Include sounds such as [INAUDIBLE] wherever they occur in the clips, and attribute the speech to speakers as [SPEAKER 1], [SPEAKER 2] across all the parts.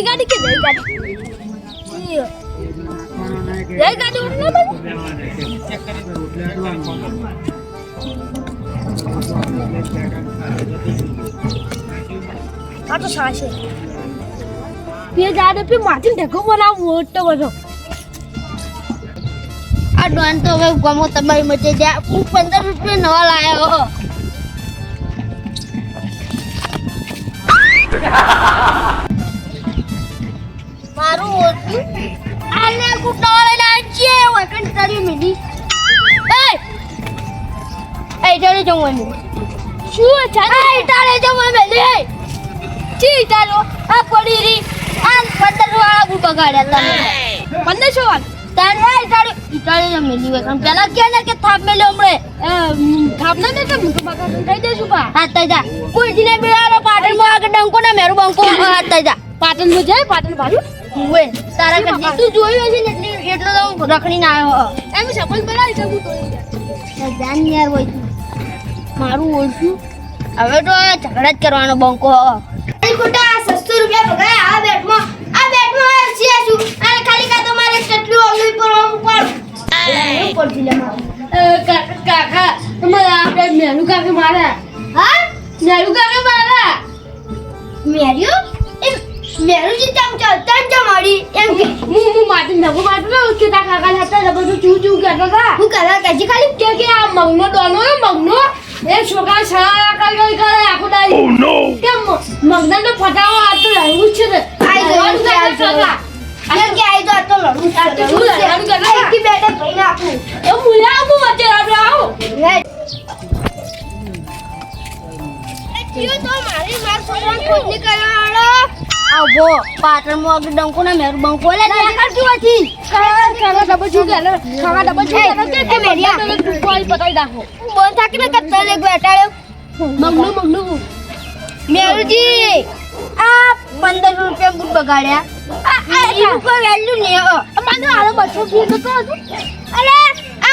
[SPEAKER 1] જય ગાડી કે જય ગાડી? જય ગાડી ઉઠને ભાઈ આ તો સાશે તે જાડે પી માટી ઢેકો બનાવ મોટો બધો.
[SPEAKER 2] આ ડોન તો હવે ગમો તમારી મચે જ્યાં હું પંદર રૂપિયા નવા લાયો ઓળખ્યું આને કુટવા લઈને આવજે વકન તારી મિલી એ એ ઇટાલે જમવાનું
[SPEAKER 1] શું છે
[SPEAKER 2] આ ઇટાલે જમવાનું મેલી
[SPEAKER 1] ચી ચાલો
[SPEAKER 2] આ પડી રી આ પંદર વાળા બુટ બગાડ્યા તમે
[SPEAKER 1] પંદરસો વાળ
[SPEAKER 2] તારે આ ઇટાલે ઇટાલે જમેલી વકન પેલા કે ને કે થાપ મેલ્યો હમણે
[SPEAKER 1] થાપના ને તો મોટો બગાડ થઈ દેશું પા
[SPEAKER 2] હાથ થઈ જા પાટણ ને જા
[SPEAKER 1] નું જાય પાટણ બાજુ.
[SPEAKER 2] હુએ તારા કરતી તું જોયું હશે ને એટલે એટલે તો હું રખડીને આવ્યો
[SPEAKER 1] એમ સપોઝ બનાવી છે તો
[SPEAKER 2] ધ્યાન યાર હોય તું. મારું ઓછું હવે તો ઝઘડા જ કરવાનો બંકો ખોટા સસ્તો રૂપિયા ભગાય આ બેટમાં આ બેટમાં હસી છું અને ખાલી કા મારે કેટલું ઓલું પર પડું પર
[SPEAKER 1] કાકા તમારે આપણે મેનુ કાકા મારા
[SPEAKER 2] હા?
[SPEAKER 1] મેનુ કાકા મારા
[SPEAKER 2] મેર્યું?
[SPEAKER 1] નવું માટી ના કે તા કાકા હતા ને બધું ચૂ ચૂ કરતા હતા
[SPEAKER 2] હું કરા કજી ખાલી
[SPEAKER 1] કે કે આ મગનો ડોનો મગનો. એ છોકરા છા કઈ કઈ કરે આખો ઓ નો કે મગના તો ફટાવો આ તો રહેવું છે ને.
[SPEAKER 2] આઈ ગયું,
[SPEAKER 1] કાકા.
[SPEAKER 2] કેમ કે આઈ તો આ તો લડું
[SPEAKER 1] આ તો શું લડવાનું કરે?
[SPEAKER 2] આ એકી બેટે ભાઈને આપું
[SPEAKER 1] એ મુલા હું વચ્ચે આપણે આવું.
[SPEAKER 2] આવો પાટણમાં આગળ ડંકો ના મેરું બંકો લે દેખાડ શું હતી
[SPEAKER 1] કાકા કાકા ડબલ શું લે ખાવા ડબલ શું કરે કે
[SPEAKER 2] મેરિયા.
[SPEAKER 1] કોઈ પકડી નાખો.
[SPEAKER 2] બોલ થાકી ને કરતો લે બેટાડ્યો
[SPEAKER 1] મગનું મગનું.
[SPEAKER 2] મેરુજી આ પંદર રૂપિયા બુટ બગાડ્યા. આ કોઈ વેલ્યુ નહીં આ
[SPEAKER 1] અમારે હાલો બસો ફી તો કરો છો.
[SPEAKER 2] અરે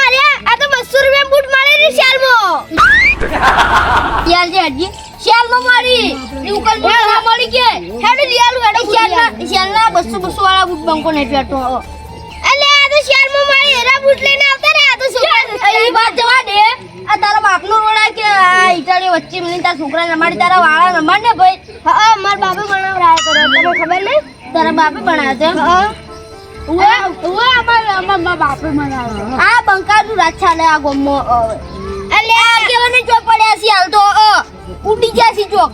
[SPEAKER 2] અરે આ તો બસો રૂપિયા બુટ મારે ને શેરમાં [LAUGHS] યાર જે હજી શેરમાં મારી. ના મળી કે. હેડો લિયાલું હેડો બસો બસો વાળા બુટ બંકો નહીં પહેરતો અલે આ તો શેરમાં મારી. એરા બુટ લઈને આવતા રે આ તો છોકરા એ વાત જવા દે. આ તારા બાપનો રોડા કે આ ઈટાળી વચ્ચે મને તારા છોકરા રમાડી તારા વાળા રમાડ ને ભાઈ. હા મારા બાપે બનાવરાયા કરો તને ખબર નહીં? તારા બાપે બનાવ્યા હા
[SPEAKER 1] બાપે
[SPEAKER 2] આ બંકાનું રાત ચાલે આ ગોમો એટલે આ કેવાને ચોક પડ્યા છે હાલ તો ઉડી ગયા છે ચોક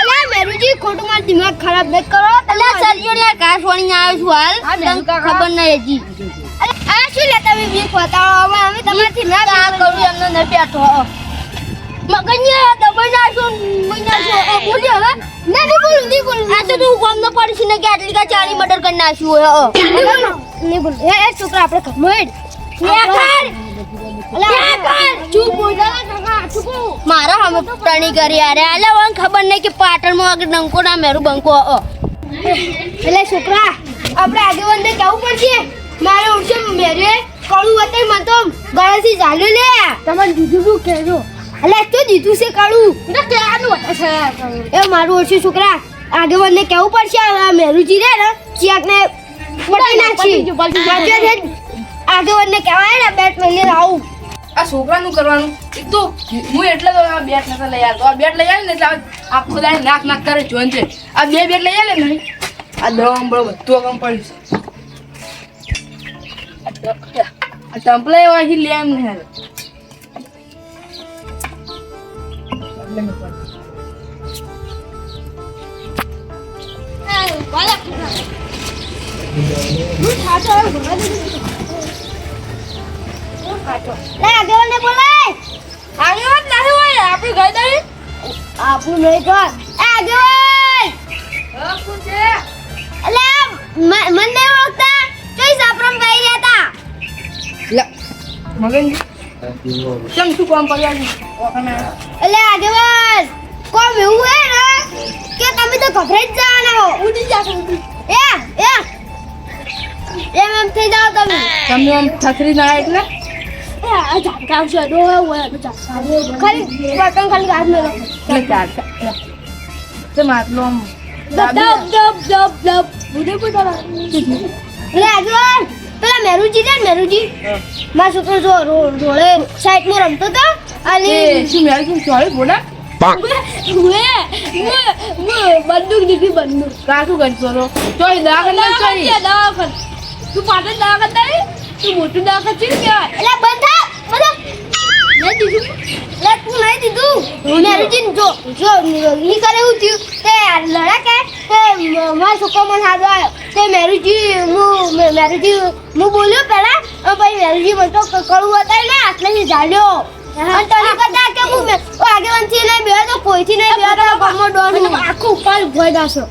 [SPEAKER 2] એટલે આ મેરુજી ખોટું મારું દિમાગ ખરાબ ન કરો. આ સરિયો ને ઘાસ વળીને આવ્યો છું હાલ.
[SPEAKER 1] કાકા.
[SPEAKER 2] ખબર નહીં હેજી. આ શું લે તમે બી બતાવો? અમે અમે તમારથી ના આ કરું એમને ન બેઠો. મગજને દબાઈ નાખો અ, બોલ્યો હવે ના નહીં બોલું નહીં બોલું. આ તો તું ગોમ ન પડીશ ને કે આટલી કા ચાળી મર્ડર કરી નાખ્યું હોય. નહીં બોલું એ છોકરા આપણે કમોડ
[SPEAKER 1] કર. બોલા કર. ચૂપ
[SPEAKER 2] મારા હમ ટણી કરી અરે આલે વન ખબર નહીં કે પાટણમાં આગળ ડંકો ના મેરું બંકો. એટલે છોકરા આપણે આગેવાનને કેવું પડશે મારે ઉઠશે મેરે કળું વતાઈ મન તો ગળેથી ચાલુ લે.
[SPEAKER 1] તમે દીધું શું કહેજો.
[SPEAKER 2] એટલે તું દીધું છે કળું
[SPEAKER 1] ક્યાંનું છે
[SPEAKER 2] એ મારું ઓછું છોકરા. આગેવાનને કેવું પડશે આ મેરુજી રે ને ચિયાક ને
[SPEAKER 1] પટી
[SPEAKER 2] નાખી છે. આગેવાનને કહેવાય ને બેટ લઈને આવું.
[SPEAKER 3] આ છોકરાનું કરવાનું. એક તો હું એટલે તો આ બેટ નતા લઈ આવતો. આ બેટ લઈ આવે ને એટલે આખો દાય નાક નાક કરે જોન છે આ બે બેટ લઈ આવે ને આ દવા બળો બધું કામ પડ્યું છે. આ ટમ્પલા એવા લે એમ નહીં હાલે.
[SPEAKER 2] લે આગેવાનને બોલાય.
[SPEAKER 1] આગેવાન નહીં હોય આપણે ગઈ દઈ
[SPEAKER 2] આપું નહીં કર એ આગેવાન એટલે મ- મને નહીં ઓળખતા. ચોઈ સાપરમ ભાઈ રહેતા
[SPEAKER 3] લે મગન કેમ શું કામ પડ્યા છે
[SPEAKER 2] આગેવાન કોમ એવું હે ને કે તમે તો ગભરાઈ જ જવાના હો.
[SPEAKER 1] ઉડી જશે
[SPEAKER 2] એ એ. એમ એમ થઈ જાઓ તમે.
[SPEAKER 3] તમે આમ થથરી ના એટલે?
[SPEAKER 1] ઝાટકા આવશે ડો હોય તો ઝાટકા
[SPEAKER 2] ખાલી બટન ખાલી હાથ મેલો
[SPEAKER 3] એટલે ચાર. તે માટલો આમ
[SPEAKER 1] દબ દબ દબ દબ દબ
[SPEAKER 2] એટલે આગેવાન પેલા મેરુજી છે મેરુજી મારા છોકરો જો રોડે સાઈડમાં રમતો હતો અને
[SPEAKER 3] શું મેળ તું
[SPEAKER 1] મોટું દાખલ છે
[SPEAKER 2] એટલે બંધા બધા મેં દીધું? એટલે તું નહીં દીધું? મેરુજી જો જો ઈ કરે એવું થયું તે લડા કે તે મ- મારો છોકરો મને હાથ આવ્યો તે મેરુજી હું મેરુજી હું બોલ્યો પહેલા અને પછી મેરુજી મને તો કડવું હતા ને આટલેથી જાડ્યો અને તને કરતા કે હું મે- ઓ આગેવાનથી નહીં બેહ્યો તો કોઈથી નહીં બેહ્યો તો ગમો ડોન
[SPEAKER 1] આખો ભોય દાસો.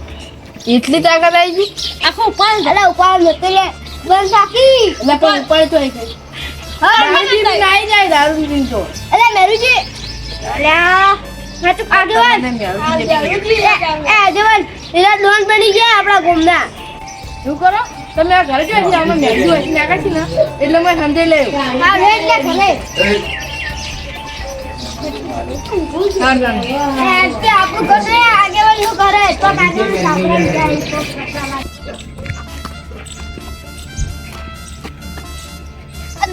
[SPEAKER 3] એટલી તાકાત આવી ગઈ?
[SPEAKER 1] આખો ઉપાડ.
[SPEAKER 2] અલા ઉપાડ નતો લે. બંધ રાખી
[SPEAKER 3] એટલે પણ ઉપર તો આવી
[SPEAKER 2] હા
[SPEAKER 3] નાઈ જાય દારૂ પીને તો
[SPEAKER 2] મેરુજી અલ્યા હા તો આગેવાન. એ આગેવાન એના ડોન પડી ગયા આપણા ગામના
[SPEAKER 3] શું કરો તમે આ ઘરે જોઈ આમાં મેળવી હોય નાખા છે ને એટલે મેં સમજાઈ લેવું
[SPEAKER 2] હા વેટ લે ભલે
[SPEAKER 3] ના ના ના.
[SPEAKER 2] એ તે આપણું ઘર છે આગેવાનનું ઘર તો આગેવાન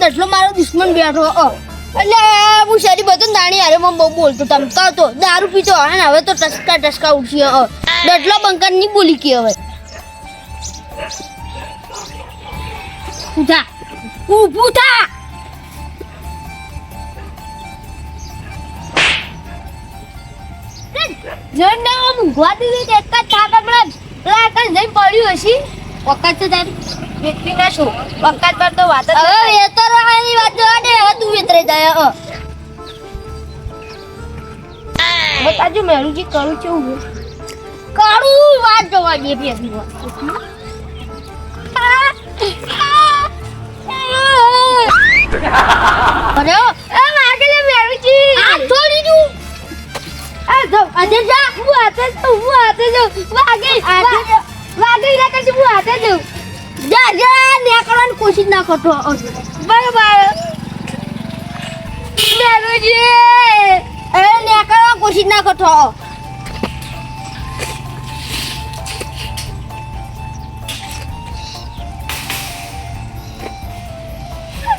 [SPEAKER 2] આ દટલો મારો દુશ્મન બેઠો. એટલે હું શરી બધું દાણી હારે મને બહુ બોલતો ધમકાવતો દારૂ પીતો અને હવે તો ટસકા ટસકા ઉઠી ડટલો બંકરની બોલી કે હવે. ઉઠા ઊભું થા. જણ ના દીધી એક જ થાક હમણાં પેલા આગળ જઈને પડ્યું હશે. વખત તો તારી.
[SPEAKER 3] એટલી ના વખત પર તો વાત જ
[SPEAKER 2] હવે
[SPEAKER 3] ના થાય.
[SPEAKER 2] વેતરવાની વાત જવા દે હવે તું વેતરાઈ જાય અ બતાજો મેળુજી કરું છે? હું કરું વાત જવા દે પેલી વાત અરે એ માગે લે મેળુજી. આ છોડી દઉં. આ જો આજે જા હું છું હું હાથે છું. વાગે વાગે ઈલા કશી હું હાથે છું. જા જા ને કોશિશ ના કરતો. બરાબર. મેરુજી એ ને કરવાની કોશિશ ના કરતો.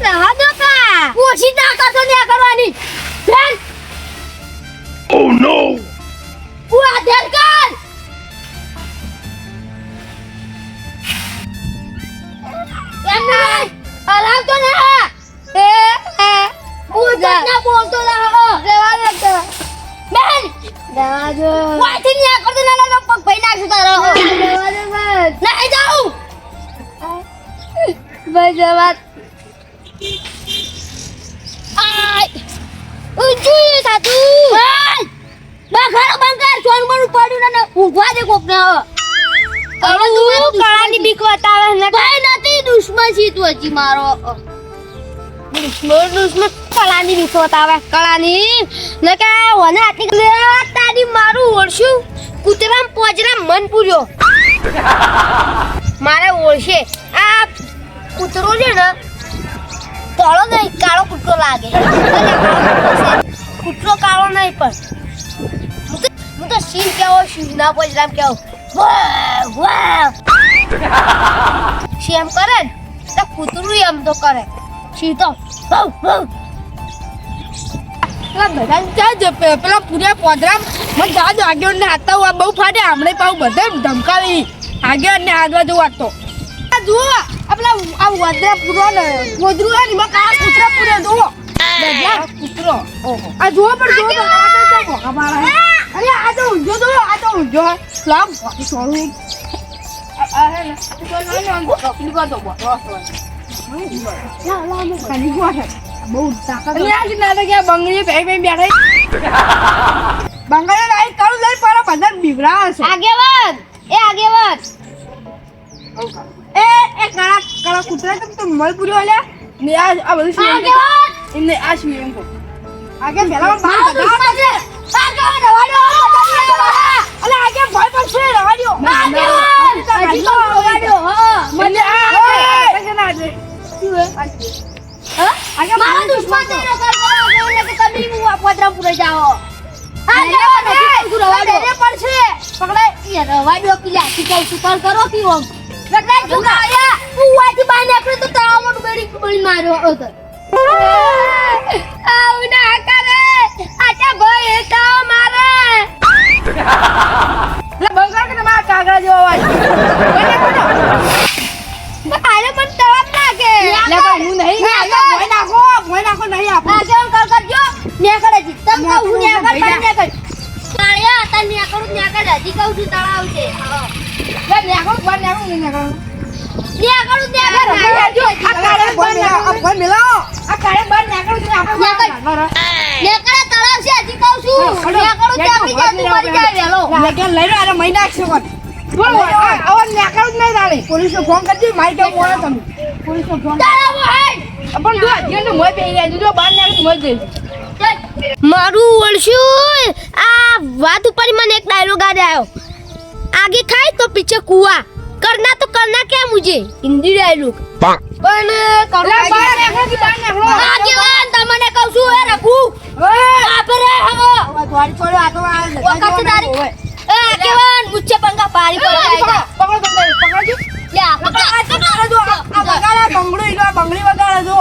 [SPEAKER 2] રવા દો કા. કોશિશ ના કરતો
[SPEAKER 4] Oh no!
[SPEAKER 2] હું બસ જવા ઉંચી સાધુ! બખારો બંકર સોન બનું પડ્યું ને ઊંઘવા દે કોક ને હવે તું કળાની બીક બતાવે ને ભાઈ નથી દુશ્મન છી તું હજી મારો. દુશ્મન દુશ્મન કળાની બીક બતાવે કળાની. ને કે વને આટલી લે તારી મારું ઓળશું? કૂતરામ પોજરા મન પૂર્યો. મારે ઓળશે. કૂતરો છે ને કાળો નહીં, કાળો કૂતરો લાગે કૂતરો કાળો નહીં પણ હું તો સિંહ કેવો સિંહ સિંહના પજરામ કેવો. સિંહ એમ કરે ને, તો કૂતરું એમ તો કરે. સિંહ તો
[SPEAKER 3] બધા જ પેલા પૂર્યા પોદરામ, મને આગળ ને હાથતા આ બહુ ફાટે હમણાં પાઉં બધે ધમકાવી. આગળ ને હાથવા જવું તો પેલા આ વદરા પૂરો ને પોદરું હે ને એમાં કાળા કૂતરા પૂરે જુઓ બધા કૂતરો ઓહો આ જુઓ પણ જુઓ તો આ તો શું ભોગા મારે હે? અરે આ તો ઊંઝો જુઓ આ તો ઊંઝો હે લાવ ભોગી છોડું આ- આ હે ને તો નહીં ને આમ તકલીફ હતો બોલો ખાલી જુઓ છે બહુ તાકાત અને આ ના તો કે બંગડી પે પે બેઠા બંગડી લાઈ કરું લઈ પર બધા બીવરા છે
[SPEAKER 2] આગેવાન એ આગેવાન
[SPEAKER 3] એ એ કાળા કાળા કૂતરા તમ તો મળ પૂર્યો લે ને આ આ બધું શું એમ કે?
[SPEAKER 2] આગેવાન
[SPEAKER 3] એમને આ શું એમ કહો આગે પેલા બહાર કઢાવા
[SPEAKER 2] છે આગેવાન રવાડો
[SPEAKER 3] અલે આગે ભય પર છે રવા દ્યો
[SPEAKER 2] આગેવાન હજી તો રવાડો હા
[SPEAKER 3] મને આ કે ના દે શું હે આગે
[SPEAKER 2] મારો દુશ્મન ને કર કરો એટલે કે કદી હું આ પદરા પૂરે જાઓ આગેવાન હજી તો રવાડો પકડે રવાડો કે લાઠી કહું કરો કી ઓમ ગગડા જુગાયા હું વાથી બહાર નીકળ્યો તો તળાવમાં ડૂબેડી ડૂબેડી માર્યો હતો. આવું ના કરે આચા ભાઈ એ તો મારે
[SPEAKER 3] એટલે બંગાળ કે તમારા કાગડા જેવો અવાજ.
[SPEAKER 2] આને પણ નાખે
[SPEAKER 3] એટલે પણ હું નહીં નાખો ભોય નાખો નહીં આપું.
[SPEAKER 2] આ કેમ
[SPEAKER 3] આ આ આ
[SPEAKER 2] મરી વળશું. આ વાત ઉપર મને એક ડાયલોગ યાદ આવ્યો. आगे खाई तो पीछे कुआ। करना तो करना क्या मुझे? हिंदी डायलॉग
[SPEAKER 3] પણ કરુણા બાર એકલો કી બાર એકલો
[SPEAKER 2] આગે વાન તમને કહું છું એ રઘુ બાપરે હો
[SPEAKER 3] થોડી થોડી આતો આ
[SPEAKER 2] વખત તારી એ આગે વાન મુચ્છે પંગા પાડી પડાય
[SPEAKER 3] પકડો પકડો પકડો
[SPEAKER 2] લ્યા પકડા તો કરો
[SPEAKER 3] જો આ બગાડા બંગડો ઈલા બંગડી બગાડા જો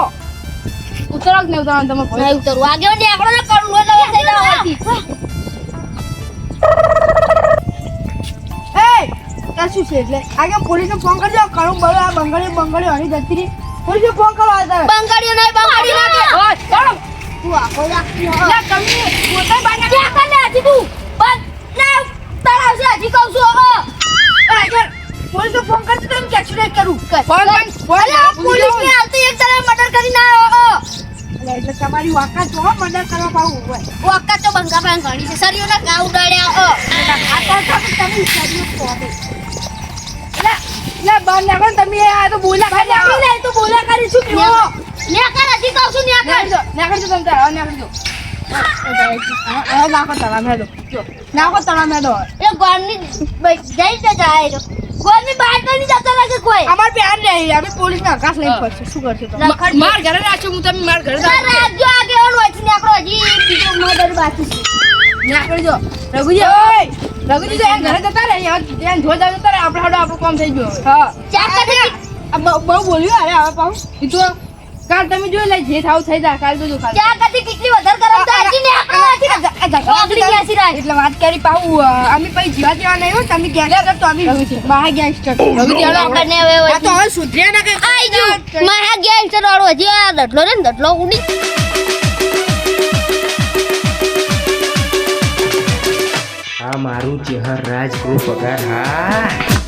[SPEAKER 3] ઉતરક ને ઉતરવાનું તમે
[SPEAKER 2] નહીં ઉતરું આગે વાન એકલો ને કરુણા લવા થઈ
[SPEAKER 3] શું છે એટલે આગે પોલીસને ફોન કરજો. કરું બરો આ બંગડી બંગડી હણી જતી રહી પોલીસને ફોન કરો આ તારે
[SPEAKER 2] બંગાડીઓ નહીં બંગાડી નાખે
[SPEAKER 3] ઓય, ચાલો.
[SPEAKER 2] તું આખો રાખી હો
[SPEAKER 3] લે કમી. પોતે બાને
[SPEAKER 2] ક્યાં કર લે હજી તું. બસ ના તારા છે હજી કહું છું હો.
[SPEAKER 3] આગે પોલીસને ફોન કરજો તો કે એક્સિડન્ટ કરું? ફોન ફોન
[SPEAKER 2] અરે આ પોલીસ ને આવતી એક તરફ મર્ડર કરીને આવ્યો હો.
[SPEAKER 3] એટલે તમારી વાકા જો મદદ કરવા પાવું હોય
[SPEAKER 2] વખત તો બંગા પણ ઘણી છે. સરીઓના ઘા ઉડાડ્યા હો.
[SPEAKER 3] આ તો તમે તમે વિચાર્યું કોને લે લે બાર તમે આ તો બોલ્યા ખાલી આવી લે તો બોલ્યા ખાલી શું કયો
[SPEAKER 2] નેકર હજી કહું છું નેકર
[SPEAKER 3] નાખજો તમે તાર નાખજો નાખો તળા મેડો નાખો તળા મેડો
[SPEAKER 2] એ ગોળની જઈ તો જાય ગોળની બહાર તો નહીં જતો લાગે કોઈ.
[SPEAKER 3] અમાર આને નહીં અમે પોલીસ ના આકાશ લઈને પડશે શું કરશે તમે? માર ઘરે રાખજો હું તમે માર ઘરે
[SPEAKER 2] ના રાજ્યો આગેવાન હોય છે આપણો હજી બીજો મર્ડર બાકી છે.
[SPEAKER 3] નાખજો રઘુજી ઓય! રઘુજી તો એમ ઘરે જતા રહે ત્યાં જો જાવ જતા રહે આપણે હાડો આપણું કામ થઈ ગયું હા. બહુ બોલ્યું અરે હવે પાઉં કીધું કાલ તમે જોઈ લે જે થાવ થઈ જાય કાલ બધું ખાલી.
[SPEAKER 2] ચાર કદી કેટલી વધારે ગરમ થાય હજી ગયા.
[SPEAKER 3] એટલે વાત કરી પાઉં અમે પછી જીવા જેવા નહીં હો તમે ગેંગસ્ટર તો અમે મહા ગેંગસ્ટર
[SPEAKER 2] આપણને હવે
[SPEAKER 3] તો હવે સુધર્યા ના કઈ
[SPEAKER 2] આઈ મારા ગેંગસ્ટર વાળો હજી આ દટલો ને દટલો ઉડી.
[SPEAKER 5] આ મારું ચેહર રાજ પગાર હા.